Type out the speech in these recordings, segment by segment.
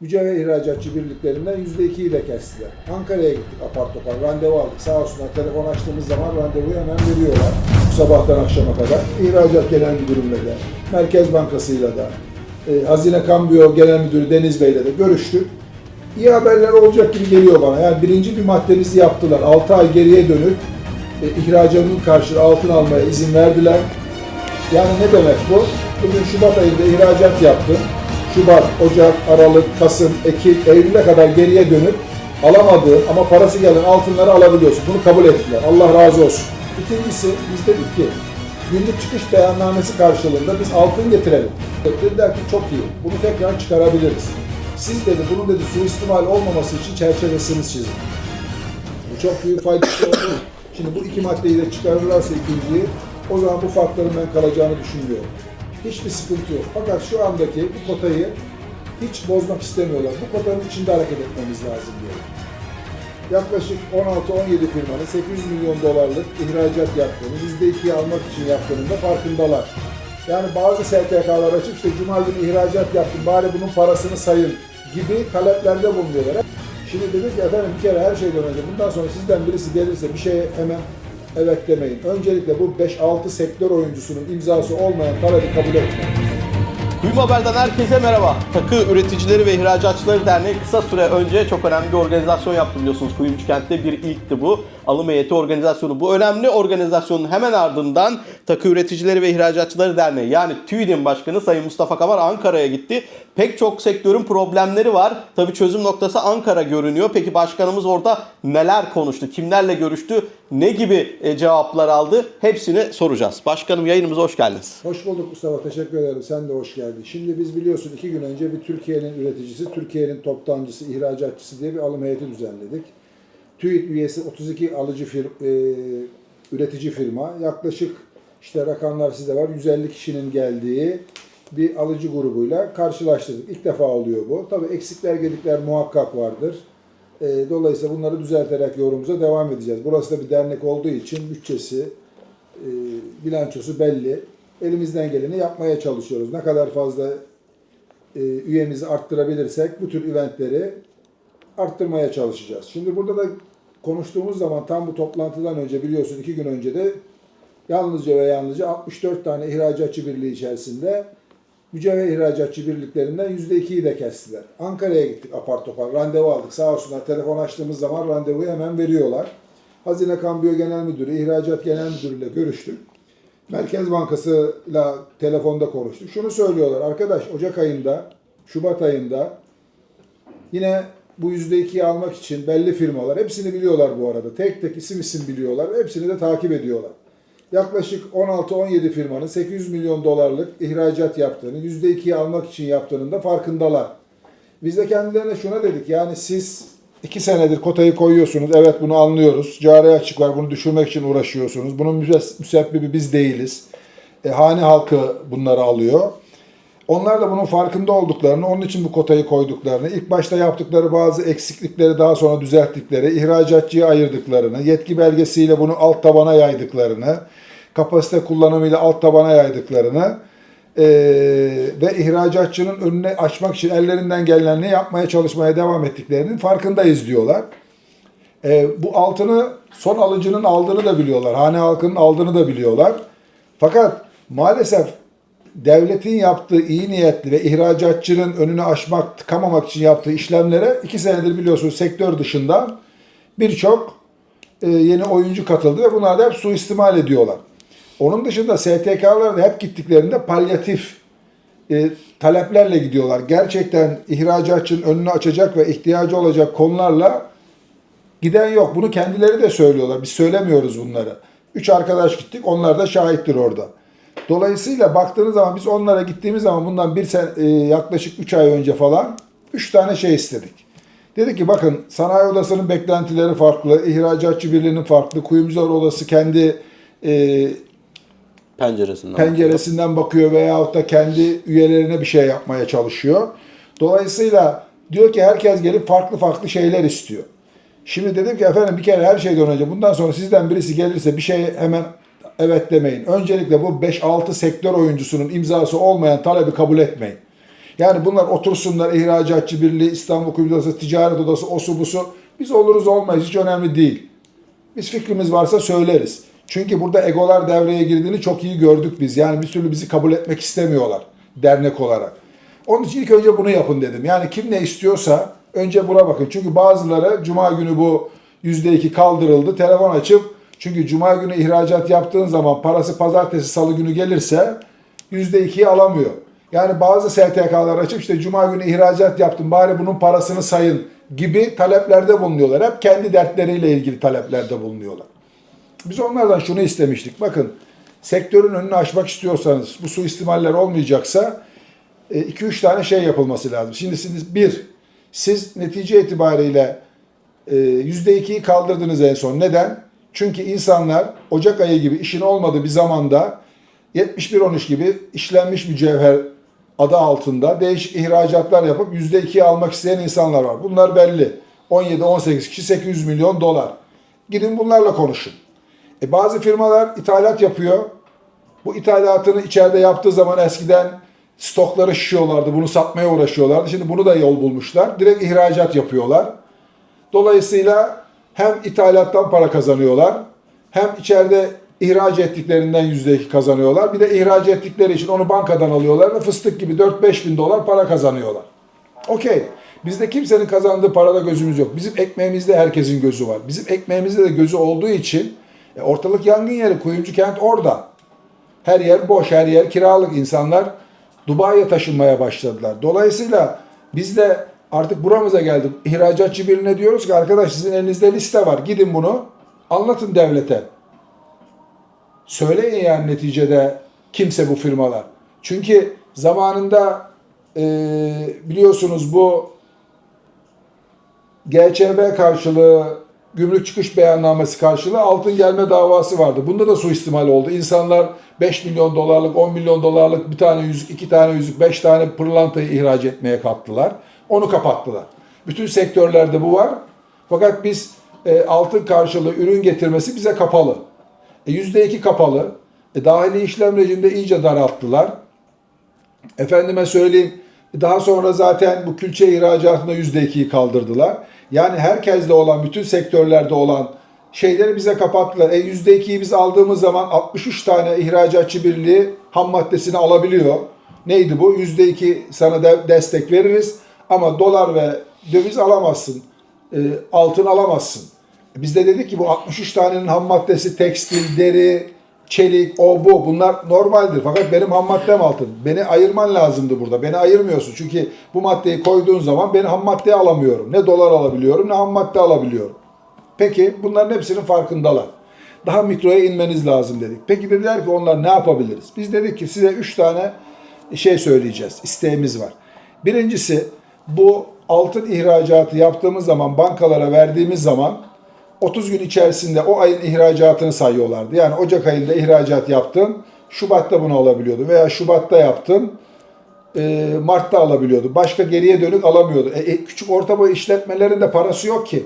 mücevher ihracatçı birliklerinden %2'yi de kestiler. Ankara'ya gittik apar topar, randevu aldık. Sağ olsunlar telefon açtığımız zaman randevuyu hemen veriyorlar. Sabahtan akşama kadar. İhracat Genel Müdürümle de, Merkez Bankası'yla da, e, Hazine Kambiyo Genel Müdürü Deniz Bey'le de görüştük. İyi haberler olacak gibi geliyor bana. Yani birinci bir maddemizi yaptılar. 6 ay geriye dönüp e, ihracatın karşılığı altın almaya izin verdiler. Yani ne demek bu? Bugün Şubat ayında ihracat yaptım. Şubat, Ocak, Aralık, Kasım, Ekim, Eylül'e kadar geriye dönüp alamadığın ama parası gelen altınları alabiliyorsun. Bunu kabul ettiler. Allah razı olsun. İkincisi biz dedik ki günlük çıkış beyannamesi karşılığında biz altın getirelim. Dediler ki çok iyi. Bunu tekrar çıkarabiliriz. Siz dedi bunun dedi suistimal olmaması için çerçevesini çizin. Bu çok büyük faydası oldu. Şimdi bu iki maddeyi de çıkarırlarsa ikinciyi, o zaman bu farkların ben kalacağını düşünmüyorum. Hiçbir sıkıntı yok. Fakat şu andaki bu kotayı hiç bozmak istemiyorlar. Bu kotanın içinde hareket etmemiz lazım diyor. Yaklaşık 16-17 firmanın 800 milyon dolarlık ihracat yaptığını, %2'yi almak için yaptığının da farkındalar. Yani bazı STK'lar açıp işte Cuma günü ihracat yaptım bari bunun parasını sayın gibi taleplerde bulunuyorlar. Şimdi dedik ki efendim bir kere her şeyden önce bundan sonra sizden birisi gelirse bir şeye hemen evet demeyin. Öncelikle bu 5-6 sektör oyuncusunun imzası olmayan talebi kabul etmeyin. Kuyum Haber'den herkese merhaba. Takı Üreticileri ve İhracatçıları Derneği kısa süre önce çok önemli bir organizasyon yaptı biliyorsunuz. Kuyumcu Kent'te bir ilkti bu. Alım heyeti organizasyonu. Bu önemli organizasyonun hemen ardından Takı Üreticileri ve İhracatçıları Derneği yani TÜİD'in başkanı Sayın Mustafa Kamar Ankara'ya gitti. Pek çok sektörün problemleri var. Tabii çözüm noktası Ankara görünüyor. Peki başkanımız orada neler konuştu? Kimlerle görüştü? Ne gibi e, cevaplar aldı? Hepsini soracağız. Başkanım yayınımıza hoş geldiniz. Hoş bulduk Mustafa, teşekkür ederim. Sen de hoş geldin. Şimdi biz biliyorsun iki gün önce bir Türkiye'nin üreticisi, Türkiye'nin toptancısı, ihracatçısı diye bir alım heyeti düzenledik. TÜİK üyesi 32 alıcı fir, e, üretici firma. Yaklaşık işte rakamlar sizde var. 150 kişinin geldiği bir alıcı grubuyla karşılaştırdık. İlk defa oluyor bu. Tabii eksikler gedikler muhakkak vardır. E, dolayısıyla bunları düzelterek yolumuza devam edeceğiz. Burası da bir dernek olduğu için bütçesi, e, bilançosu belli. Elimizden geleni yapmaya çalışıyoruz. Ne kadar fazla e, üyemizi arttırabilirsek bu tür eventleri arttırmaya çalışacağız. Şimdi burada da konuştuğumuz zaman tam bu toplantıdan önce biliyorsun iki gün önce de yalnızca ve yalnızca 64 tane ihracatçı birliği içerisinde mücevher ihracatçı birliklerinden %2'yi de kestiler. Ankara'ya gittik apar topar. Randevu aldık. Sağ olsunlar telefon açtığımız zaman randevuyu hemen veriyorlar. Hazine Kambiyo Genel Müdürü, İhracat Genel Müdürü ile görüştük. Merkez Bankası'yla telefonda konuştuk. Şunu söylüyorlar arkadaş Ocak ayında, Şubat ayında yine bu %2'yi almak için belli firmalar, hepsini biliyorlar bu arada. Tek tek isim isim biliyorlar. Hepsini de takip ediyorlar. Yaklaşık 16-17 firmanın 800 milyon dolarlık ihracat yaptığını, %2'yi almak için yaptığının da farkındalar. Biz de kendilerine şuna dedik yani siz iki senedir kotayı koyuyorsunuz. Evet bunu anlıyoruz. Cari açık var. Bunu düşürmek için uğraşıyorsunuz. Bunun müsebbibi biz değiliz. E, hane halkı bunları alıyor. Onlar da bunun farkında olduklarını, onun için bu kotayı koyduklarını, ilk başta yaptıkları bazı eksiklikleri daha sonra düzelttikleri, ihracatçıya ayırdıklarını, yetki belgesiyle bunu alt tabana yaydıklarını, kapasite kullanımıyla alt tabana yaydıklarını e, ve ihracatçının önüne açmak için ellerinden gelenini yapmaya çalışmaya devam ettiklerinin farkındayız diyorlar. E, bu altını son alıcının aldığını da biliyorlar. Hane halkının aldığını da biliyorlar. Fakat maalesef devletin yaptığı iyi niyetli ve ihracatçının önünü aşmak, tıkamamak için yaptığı işlemlere iki senedir biliyorsunuz sektör dışında birçok e, yeni oyuncu katıldı ve bunlar da hep suistimal ediyorlar. Onun dışında STK'lar da hep gittiklerinde palyatif e, taleplerle gidiyorlar. Gerçekten ihracatçının önünü açacak ve ihtiyacı olacak konularla giden yok. Bunu kendileri de söylüyorlar. Biz söylemiyoruz bunları. Üç arkadaş gittik. Onlar da şahittir orada. Dolayısıyla baktığınız zaman biz onlara gittiğimiz zaman bundan bir sen, e, yaklaşık 3 ay önce falan 3 tane şey istedik. Dedik ki bakın sanayi odasının beklentileri farklı, ihracatçı birliğinin farklı, kuyumcular odası kendi e, Penceresinden. penceresinden bakıyor veyahut da kendi üyelerine bir şey yapmaya çalışıyor. Dolayısıyla diyor ki herkes gelip farklı farklı şeyler istiyor. Şimdi dedim ki efendim bir kere her şeyden önce bundan sonra sizden birisi gelirse bir şey hemen evet demeyin. Öncelikle bu 5-6 sektör oyuncusunun imzası olmayan talebi kabul etmeyin. Yani bunlar otursunlar İhracatçı Birliği, İstanbul Kuyumcu Ticaret Odası, osu busu. Biz oluruz olmayız hiç önemli değil. Biz fikrimiz varsa söyleriz. Çünkü burada egolar devreye girdiğini çok iyi gördük biz. Yani bir türlü bizi kabul etmek istemiyorlar dernek olarak. Onun için ilk önce bunu yapın dedim. Yani kim ne istiyorsa önce buna bakın. Çünkü bazıları cuma günü bu %2 kaldırıldı. Telefon açıp çünkü cuma günü ihracat yaptığın zaman parası pazartesi salı günü gelirse %2'yi alamıyor. Yani bazı STK'lar açıp işte cuma günü ihracat yaptım bari bunun parasını sayın gibi taleplerde bulunuyorlar. Hep kendi dertleriyle ilgili taleplerde bulunuyorlar. Biz onlardan şunu istemiştik. Bakın sektörün önünü açmak istiyorsanız bu suistimaller olmayacaksa 2-3 tane şey yapılması lazım. Şimdi siz bir, siz netice itibariyle e, %2'yi kaldırdınız en son. Neden? Çünkü insanlar Ocak ayı gibi işin olmadığı bir zamanda 71-13 gibi işlenmiş mücevher adı altında değişik ihracatlar yapıp %2'yi almak isteyen insanlar var. Bunlar belli. 17-18 kişi 800 milyon dolar. Gidin bunlarla konuşun. E bazı firmalar ithalat yapıyor. Bu ithalatını içeride yaptığı zaman eskiden stokları şişiyorlardı. Bunu satmaya uğraşıyorlardı. Şimdi bunu da yol bulmuşlar. Direkt ihracat yapıyorlar. Dolayısıyla hem ithalattan para kazanıyorlar hem içeride ihraç ettiklerinden %2 kazanıyorlar. Bir de ihraç ettikleri için onu bankadan alıyorlar ve fıstık gibi 4-5 bin dolar para kazanıyorlar. Okey. Bizde kimsenin kazandığı parada gözümüz yok. Bizim ekmeğimizde herkesin gözü var. Bizim ekmeğimizde de gözü olduğu için e, ortalık yangın yeri. Kuyumcu kent orada. Her yer boş, her yer kiralık. İnsanlar Dubai'ye taşınmaya başladılar. Dolayısıyla biz de artık buramıza geldik. İhracatçı birine diyoruz ki arkadaş sizin elinizde liste var. Gidin bunu anlatın devlete. Söyleyin yani neticede kimse bu firmalar. Çünkü zamanında e, biliyorsunuz bu GÇB karşılığı gümrük çıkış beyannamesi karşılığı altın gelme davası vardı. Bunda da suistimal oldu. İnsanlar 5 milyon dolarlık, 10 milyon dolarlık bir tane yüzük, iki tane yüzük, 5 tane pırlantayı ihraç etmeye kalktılar. Onu kapattılar. Bütün sektörlerde bu var. Fakat biz e, altın karşılığı ürün getirmesi bize kapalı. E, %2 kapalı. E, dahili işlem rejimde iyice daralttılar. Efendime söyleyeyim daha sonra zaten bu külçe ihracatında %2'yi kaldırdılar. Yani herkeste olan, bütün sektörlerde olan şeyleri bize kapattılar. E %2'yi biz aldığımız zaman 63 tane ihracatçı birliği ham maddesini alabiliyor. Neydi bu? %2 sana de destek veririz ama dolar ve döviz alamazsın. E, altın alamazsın. Biz de dedik ki bu 63 tanenin ham maddesi tekstil, deri, çelik, o bu bunlar normaldir. Fakat benim ham maddem altın. Beni ayırman lazımdı burada. Beni ayırmıyorsun. Çünkü bu maddeyi koyduğun zaman ben ham madde alamıyorum. Ne dolar alabiliyorum ne ham madde alabiliyorum. Peki bunların hepsinin farkındalar. Daha mikroya inmeniz lazım dedik. Peki dediler ki onlar ne yapabiliriz? Biz dedik ki size 3 tane şey söyleyeceğiz. İsteğimiz var. Birincisi bu altın ihracatı yaptığımız zaman bankalara verdiğimiz zaman 30 gün içerisinde o ayın ihracatını sayıyorlardı. Yani Ocak ayında ihracat yaptın, Şubat'ta bunu alabiliyordun veya Şubat'ta yaptın, e, Mart'ta alabiliyordu. Başka geriye dönük alamıyordu. E, e, küçük orta boy işletmelerin de parası yok ki.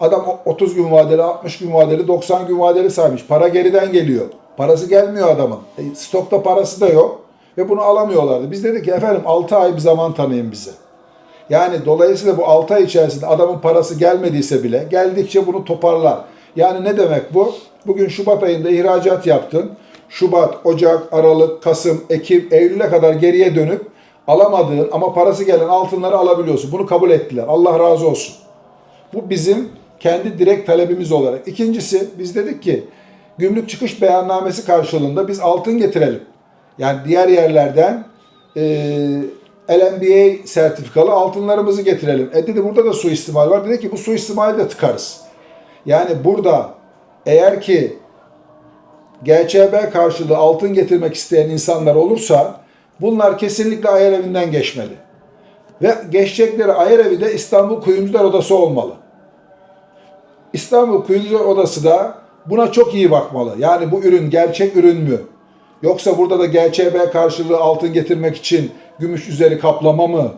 Adam o- 30 gün vadeli, 60 gün vadeli, 90 gün vadeli saymış. Para geriden geliyor. Parası gelmiyor adamın. E, stokta parası da yok ve bunu alamıyorlardı. Biz dedik ki efendim 6 ay bir zaman tanıyın bize. Yani dolayısıyla bu 6 ay içerisinde adamın parası gelmediyse bile geldikçe bunu toparlar. Yani ne demek bu? Bugün Şubat ayında ihracat yaptın. Şubat, Ocak, Aralık, Kasım, Ekim, Eylül'e kadar geriye dönüp alamadığın ama parası gelen altınları alabiliyorsun. Bunu kabul ettiler. Allah razı olsun. Bu bizim kendi direkt talebimiz olarak. İkincisi biz dedik ki gümrük çıkış beyannamesi karşılığında biz altın getirelim. Yani diğer yerlerden e, LMBA sertifikalı altınlarımızı getirelim. E dedi burada da suistimal var. Dedi ki bu suistimali de tıkarız. Yani burada eğer ki GÇB karşılığı altın getirmek isteyen insanlar olursa bunlar kesinlikle ayar evinden geçmeli. Ve geçecekleri ayar evi de İstanbul Kuyumcular Odası olmalı. İstanbul Kuyumcular Odası da buna çok iyi bakmalı. Yani bu ürün gerçek ürün mü? Yoksa burada da GÇB karşılığı altın getirmek için gümüş üzeri kaplama mı?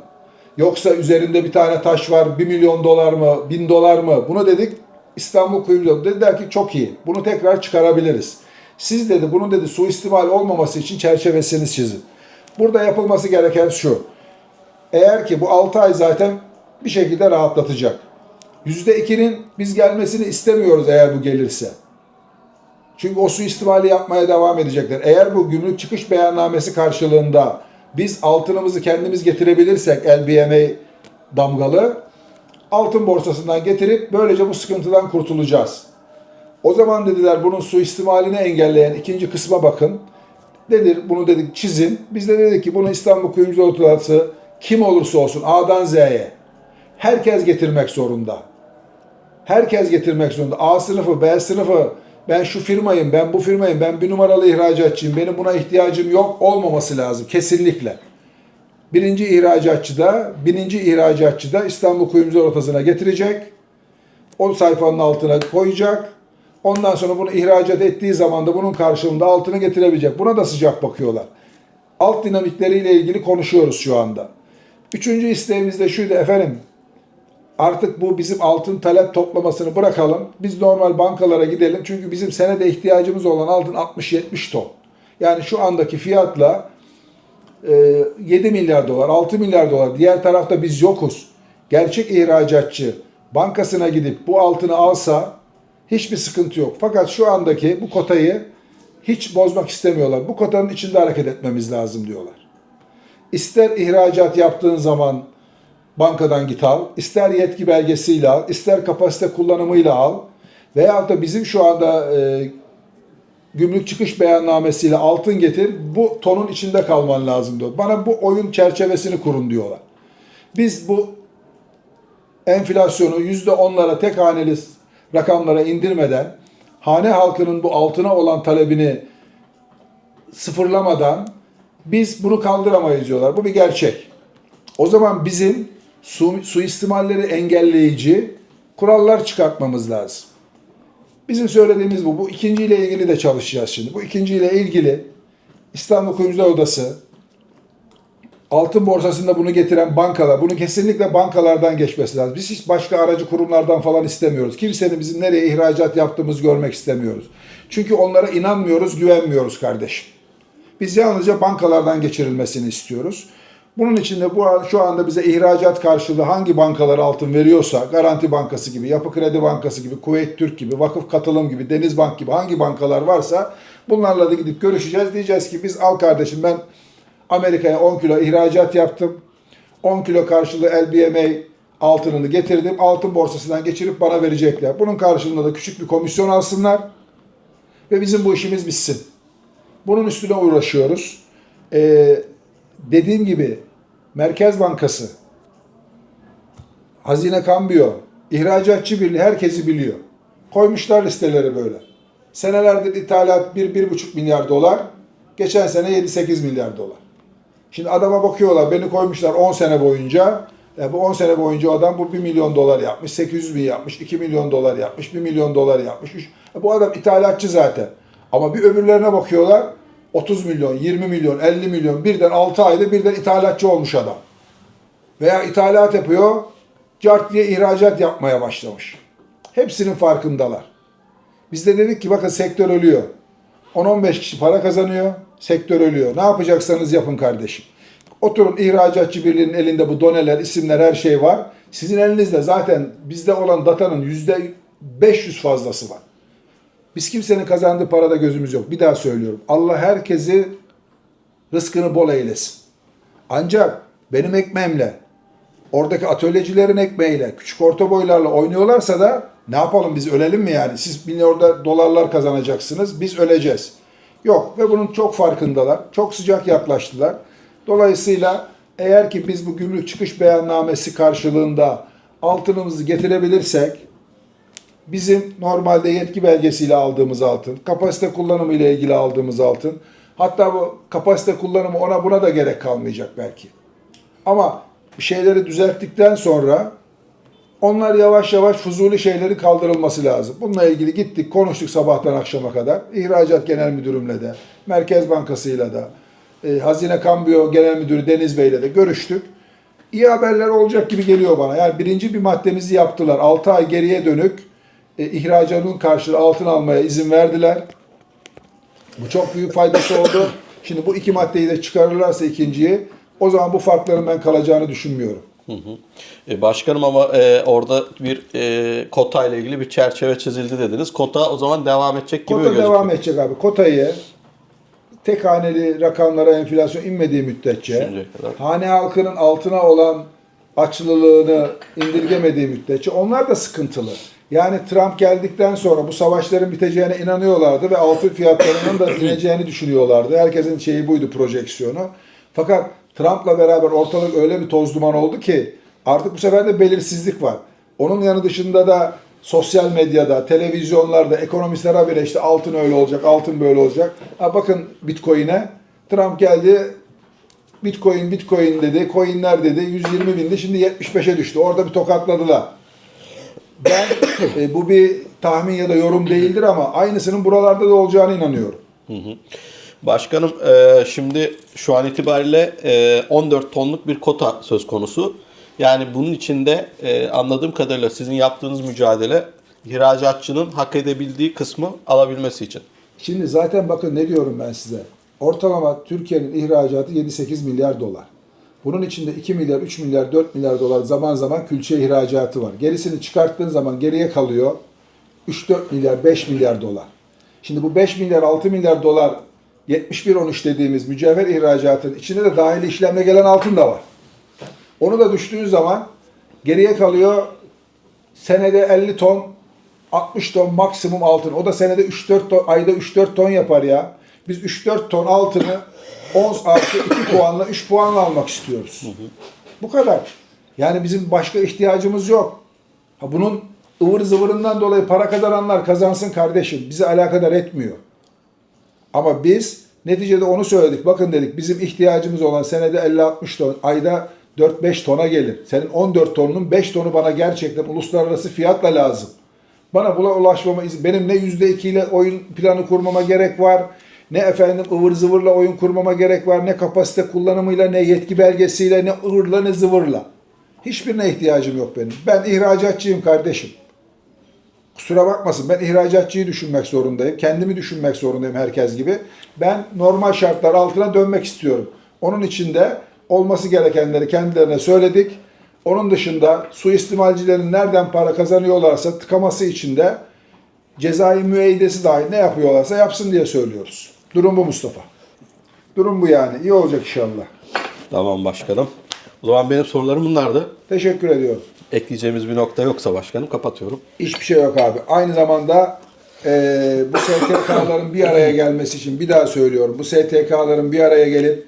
Yoksa üzerinde bir tane taş var 1 milyon dolar mı, 1000 dolar mı? Bunu dedik İstanbul Kuyumcular dediler ki çok iyi. Bunu tekrar çıkarabiliriz. Siz dedi bunun dedi suistimal olmaması için çerçevesini çizin. Burada yapılması gereken şu. Eğer ki bu 6 ay zaten bir şekilde rahatlatacak. %2'nin biz gelmesini istemiyoruz eğer bu gelirse. Çünkü o suistimali yapmaya devam edecekler. Eğer bu gümrük çıkış beyannamesi karşılığında biz altınımızı kendimiz getirebilirsek LBMA damgalı altın borsasından getirip böylece bu sıkıntıdan kurtulacağız. O zaman dediler bunun suistimalini engelleyen ikinci kısma bakın. Nedir? Bunu dedik çizin. Biz de dedik ki bunu İstanbul Kuyumcu Odası kim olursa olsun A'dan Z'ye herkes getirmek zorunda. Herkes getirmek zorunda. A sınıfı, B sınıfı, ben şu firmayım, ben bu firmayım, ben bir numaralı ihracatçıyım, benim buna ihtiyacım yok olmaması lazım kesinlikle. Birinci ihracatçı da, bininci ihracatçı da İstanbul Kuyumcular Odası'na getirecek. O sayfanın altına koyacak. Ondan sonra bunu ihracat ettiği zaman da bunun karşılığında altını getirebilecek. Buna da sıcak bakıyorlar. Alt dinamikleriyle ilgili konuşuyoruz şu anda. Üçüncü isteğimiz de şuydu efendim. Artık bu bizim altın talep toplamasını bırakalım. Biz normal bankalara gidelim. Çünkü bizim senede ihtiyacımız olan altın 60-70 ton. Yani şu andaki fiyatla e, 7 milyar dolar, 6 milyar dolar. Diğer tarafta biz yokuz. Gerçek ihracatçı bankasına gidip bu altını alsa hiçbir sıkıntı yok. Fakat şu andaki bu kotayı hiç bozmak istemiyorlar. Bu kotanın içinde hareket etmemiz lazım diyorlar. İster ihracat yaptığın zaman bankadan git al, ister yetki belgesiyle al, ister kapasite kullanımıyla al veyahut da bizim şu anda e, gümrük çıkış beyannamesiyle altın getir, bu tonun içinde kalman lazım diyor. Bana bu oyun çerçevesini kurun diyorlar. Biz bu enflasyonu yüzde onlara tek haneli rakamlara indirmeden hane halkının bu altına olan talebini sıfırlamadan biz bunu kaldıramayız diyorlar. Bu bir gerçek. O zaman bizim su, suistimalleri engelleyici kurallar çıkartmamız lazım. Bizim söylediğimiz bu. Bu ikinciyle ilgili de çalışacağız şimdi. Bu ikinciyle ilgili İstanbul Kuyumcular Odası altın borsasında bunu getiren bankalar, bunu kesinlikle bankalardan geçmesi lazım. Biz hiç başka aracı kurumlardan falan istemiyoruz. Kimsenin bizim nereye ihracat yaptığımızı görmek istemiyoruz. Çünkü onlara inanmıyoruz, güvenmiyoruz kardeşim. Biz yalnızca bankalardan geçirilmesini istiyoruz. Bunun için de bu şu anda bize ihracat karşılığı hangi bankalar altın veriyorsa, Garanti Bankası gibi, Yapı Kredi Bankası gibi, Kuveyt Türk gibi, Vakıf Katılım gibi, Denizbank gibi hangi bankalar varsa bunlarla da gidip görüşeceğiz. Diyeceğiz ki biz al kardeşim ben Amerika'ya 10 kilo ihracat yaptım. 10 kilo karşılığı LBMA altınını getirdim. Altın borsasından geçirip bana verecekler. Bunun karşılığında da küçük bir komisyon alsınlar. Ve bizim bu işimiz bitsin. Bunun üstüne uğraşıyoruz. Ee, dediğim gibi Merkez Bankası, Hazine Kambiyo, İhracatçı Birliği herkesi biliyor. Koymuşlar listeleri böyle. Senelerdir ithalat 1-1,5 milyar dolar. Geçen sene 7-8 milyar dolar. Şimdi adama bakıyorlar, beni koymuşlar 10 sene boyunca. E bu 10 sene boyunca adam bu 1 milyon dolar yapmış, 800 bin yapmış, 2 milyon dolar yapmış, 1 milyon dolar yapmış. E bu adam ithalatçı zaten. Ama bir öbürlerine bakıyorlar, 30 milyon, 20 milyon, 50 milyon birden 6 ayda birden ithalatçı olmuş adam. Veya ithalat yapıyor, cart diye ihracat yapmaya başlamış. Hepsinin farkındalar. Biz de dedik ki bakın sektör ölüyor. 10-15 kişi para kazanıyor, sektör ölüyor. Ne yapacaksanız yapın kardeşim. Oturun ihracatçı birliğinin elinde bu doneler, isimler, her şey var. Sizin elinizde zaten bizde olan datanın yüzde 500 fazlası var. Biz kimsenin kazandığı parada gözümüz yok. Bir daha söylüyorum. Allah herkesi rızkını bol eylesin. Ancak benim ekmeğimle, oradaki atölyecilerin ekmeğiyle, küçük orta boylarla oynuyorlarsa da ne yapalım biz ölelim mi yani? Siz milyarda dolarlar kazanacaksınız, biz öleceğiz. Yok ve bunun çok farkındalar. Çok sıcak yaklaştılar. Dolayısıyla eğer ki biz bu gümrük çıkış beyannamesi karşılığında altınımızı getirebilirsek bizim normalde yetki belgesiyle aldığımız altın, kapasite kullanımı ile ilgili aldığımız altın, hatta bu kapasite kullanımı ona buna da gerek kalmayacak belki. Ama şeyleri düzelttikten sonra onlar yavaş yavaş fuzuli şeylerin kaldırılması lazım. Bununla ilgili gittik, konuştuk sabahtan akşama kadar. İhracat Genel Müdürümle de, Merkez Bankası'yla da, e, Hazine Kambiyo Genel Müdürü Deniz Bey'le de görüştük. İyi haberler olacak gibi geliyor bana. Yani birinci bir maddemizi yaptılar. 6 ay geriye dönük e, ihracatın karşılığı altın almaya izin verdiler. Bu çok büyük faydası oldu. Şimdi bu iki maddeyi de çıkarırlarsa ikinciyi O zaman bu farkların ben kalacağını düşünmüyorum. E, başkanım ama e, orada bir e, kota ile ilgili bir çerçeve çizildi dediniz. Kota o zaman devam edecek gibi Kota gözüküyor. devam edecek abi. Kotayı tek haneli rakamlara enflasyon inmediği müddetçe, hane halkının altına olan açlılığını indirgemediği müddetçe onlar da sıkıntılı. Yani Trump geldikten sonra bu savaşların biteceğine inanıyorlardı ve altın fiyatlarının da ineceğini düşünüyorlardı. Herkesin şeyi buydu projeksiyonu. Fakat Trump'la beraber ortalık öyle bir toz duman oldu ki artık bu sefer de belirsizlik var. Onun yanı dışında da sosyal medyada, televizyonlarda, ekonomistlere bile işte altın öyle olacak, altın böyle olacak. Ha bakın Bitcoin'e. Trump geldi, Bitcoin, Bitcoin dedi, coinler dedi, 120 bindi, şimdi 75'e düştü. Orada bir tokatladılar. Ben e, bu bir tahmin ya da yorum değildir ama aynısının buralarda da olacağına inanıyorum. Başkanım e, şimdi şu an itibariyle e, 14 tonluk bir kota söz konusu. Yani bunun içinde e, anladığım kadarıyla sizin yaptığınız mücadele ihracatçının hak edebildiği kısmı alabilmesi için. Şimdi zaten bakın ne diyorum ben size. Ortalama Türkiye'nin ihracatı 7-8 milyar dolar. Bunun içinde 2 milyar, 3 milyar, 4 milyar dolar zaman zaman külçe ihracatı var. Gerisini çıkarttığın zaman geriye kalıyor 3-4 milyar, 5 milyar dolar. Şimdi bu 5 milyar, 6 milyar dolar 71-13 dediğimiz mücevher ihracatının içinde de dahili işlemle gelen altın da var. Onu da düştüğün zaman geriye kalıyor senede 50 ton 60 ton maksimum altın. O da senede 3-4 ton, ayda 3-4 ton yapar ya. Biz 3-4 ton altını 10 artı 2 puanla 3 puanla almak istiyoruz. Bu kadar. Yani bizim başka ihtiyacımız yok. Ha bunun ıvır zıvırından dolayı para kazananlar kazansın kardeşim. Bizi alakadar etmiyor. Ama biz neticede onu söyledik. Bakın dedik bizim ihtiyacımız olan senede 50-60 ton, ayda 4-5 tona gelir. Senin 14 tonunun 5 tonu bana gerçekten uluslararası fiyatla lazım. Bana buna ulaşmama izin, benim ne %2 ile oyun planı kurmama gerek var, ne efendim ıvır zıvırla oyun kurmama gerek var, ne kapasite kullanımıyla, ne yetki belgesiyle, ne ıvırla, ne zıvırla. Hiçbirine ihtiyacım yok benim. Ben ihracatçıyım kardeşim. Kusura bakmasın ben ihracatçıyı düşünmek zorundayım. Kendimi düşünmek zorundayım herkes gibi. Ben normal şartlar altına dönmek istiyorum. Onun için de olması gerekenleri kendilerine söyledik. Onun dışında suistimalcilerin nereden para kazanıyorlarsa tıkaması için de cezai müeyyidesi dahil ne yapıyorlarsa yapsın diye söylüyoruz. Durum bu Mustafa. Durum bu yani. İyi olacak inşallah. Tamam başkanım. O zaman benim sorularım bunlardı. Teşekkür ediyorum. Ekleyeceğimiz bir nokta yoksa başkanım kapatıyorum. Hiçbir şey yok abi. Aynı zamanda eee, bu STK'ların bir araya gelmesi için bir daha söylüyorum. Bu STK'ların bir araya gelip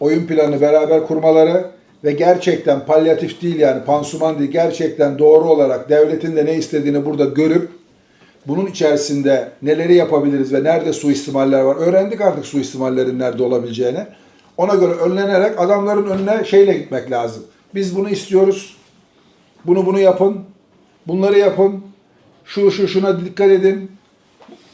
oyun planı beraber kurmaları ve gerçekten palyatif değil yani pansuman değil gerçekten doğru olarak devletin de ne istediğini burada görüp bunun içerisinde neleri yapabiliriz ve nerede suistimaller var. Öğrendik artık suistimallerin nerede olabileceğini. Ona göre önlenerek adamların önüne şeyle gitmek lazım. Biz bunu istiyoruz. Bunu bunu yapın. Bunları yapın. Şu şu şuna dikkat edin.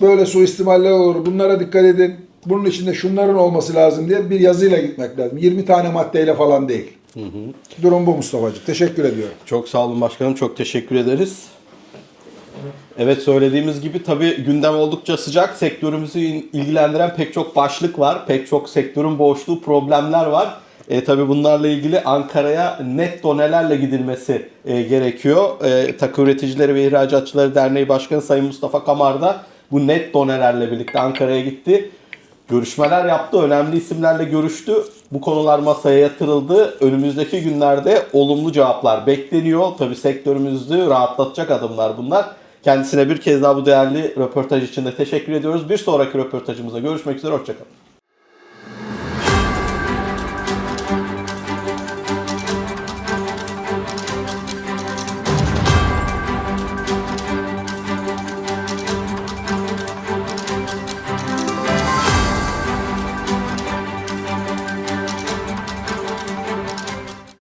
Böyle suistimaller olur. Bunlara dikkat edin. Bunun içinde şunların olması lazım diye bir yazıyla gitmek lazım. 20 tane maddeyle falan değil. Durum bu Mustafa'cığım. Teşekkür ediyorum. Çok sağ olun başkanım. Çok teşekkür ederiz. Evet söylediğimiz gibi tabii gündem oldukça sıcak. Sektörümüzü ilgilendiren pek çok başlık var. Pek çok sektörün boğuştuğu problemler var. E, tabii bunlarla ilgili Ankara'ya net donelerle gidilmesi e, gerekiyor. E, Takı Üreticileri ve İhracatçıları Derneği Başkanı Sayın Mustafa Kamar da bu net donelerle birlikte Ankara'ya gitti. Görüşmeler yaptı, önemli isimlerle görüştü. Bu konular masaya yatırıldı. Önümüzdeki günlerde olumlu cevaplar bekleniyor. Tabii sektörümüzü rahatlatacak adımlar bunlar. Kendisine bir kez daha bu değerli röportaj için de teşekkür ediyoruz. Bir sonraki röportajımızda görüşmek üzere, hoşçakalın.